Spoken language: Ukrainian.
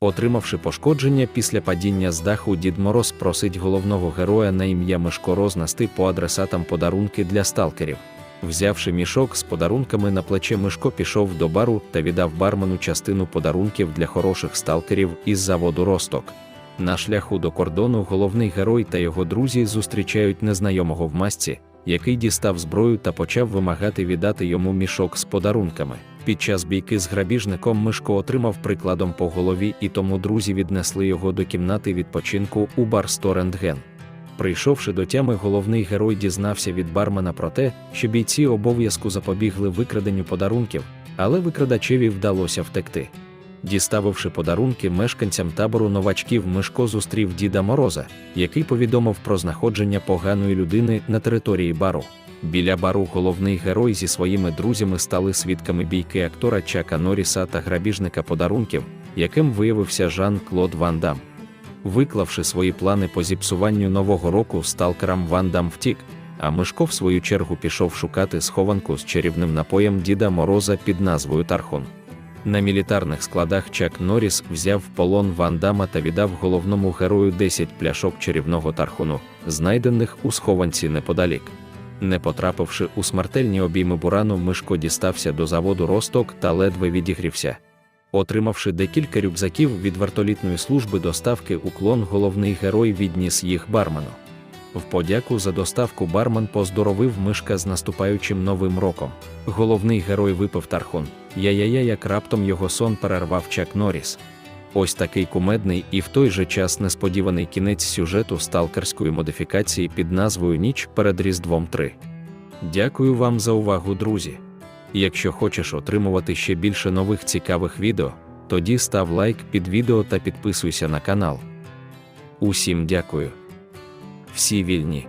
Отримавши пошкодження після падіння з даху, Дід Мороз просить головного героя на ім'я Мишко рознести по адресатам подарунки для сталкерів. Взявши мішок з подарунками на плече Мишко пішов до бару та віддав бармену частину подарунків для хороших сталкерів із заводу Росток. На шляху до кордону головний герой та його друзі зустрічають незнайомого в масці, який дістав зброю та почав вимагати віддати йому мішок з подарунками. Під час бійки з грабіжником Мишко отримав прикладом по голові, і тому друзі віднесли його до кімнати відпочинку у бар Сторентген. Прийшовши до тями, головний герой дізнався від бармена про те, що бійці обов'язку запобігли викраденню подарунків, але викрадачеві вдалося втекти. Діставивши подарунки мешканцям табору новачків, Мишко зустрів Діда Мороза, який повідомив про знаходження поганої людини на території бару. Біля бару головний герой зі своїми друзями стали свідками бійки актора Чака Норріса та грабіжника подарунків, яким виявився Жан-Клод Ван Дам. Виклавши свої плани по зіпсуванню нового року, сталкерам Ван Дам втік, а Мишко в свою чергу пішов шукати схованку з чарівним напоєм Діда Мороза під назвою Тархун. На мілітарних складах Чак Норріс взяв полон Ван Дама та віддав головному герою 10 пляшок чарівного тархуну, знайдених у схованці неподалік. Не потрапивши у смертельні обійми бурану, Мишко дістався до заводу Росток та ледве відігрівся. Отримавши декілька рюкзаків від вертолітної служби доставки уклон, головний герой відніс їх бармену. В подяку за доставку бармен поздоровив мишка з наступаючим новим роком. Головний герой випив тархун. Я-я-я, як раптом його сон перервав Чак Норріс. Ось такий кумедний і в той же час несподіваний кінець сюжету сталкерської модифікації під назвою Ніч перед Різдвом 3. Дякую вам за увагу, друзі. Якщо хочеш отримувати ще більше нових цікавих відео, тоді став лайк під відео та підписуйся на канал. Усім дякую. Всі вільні.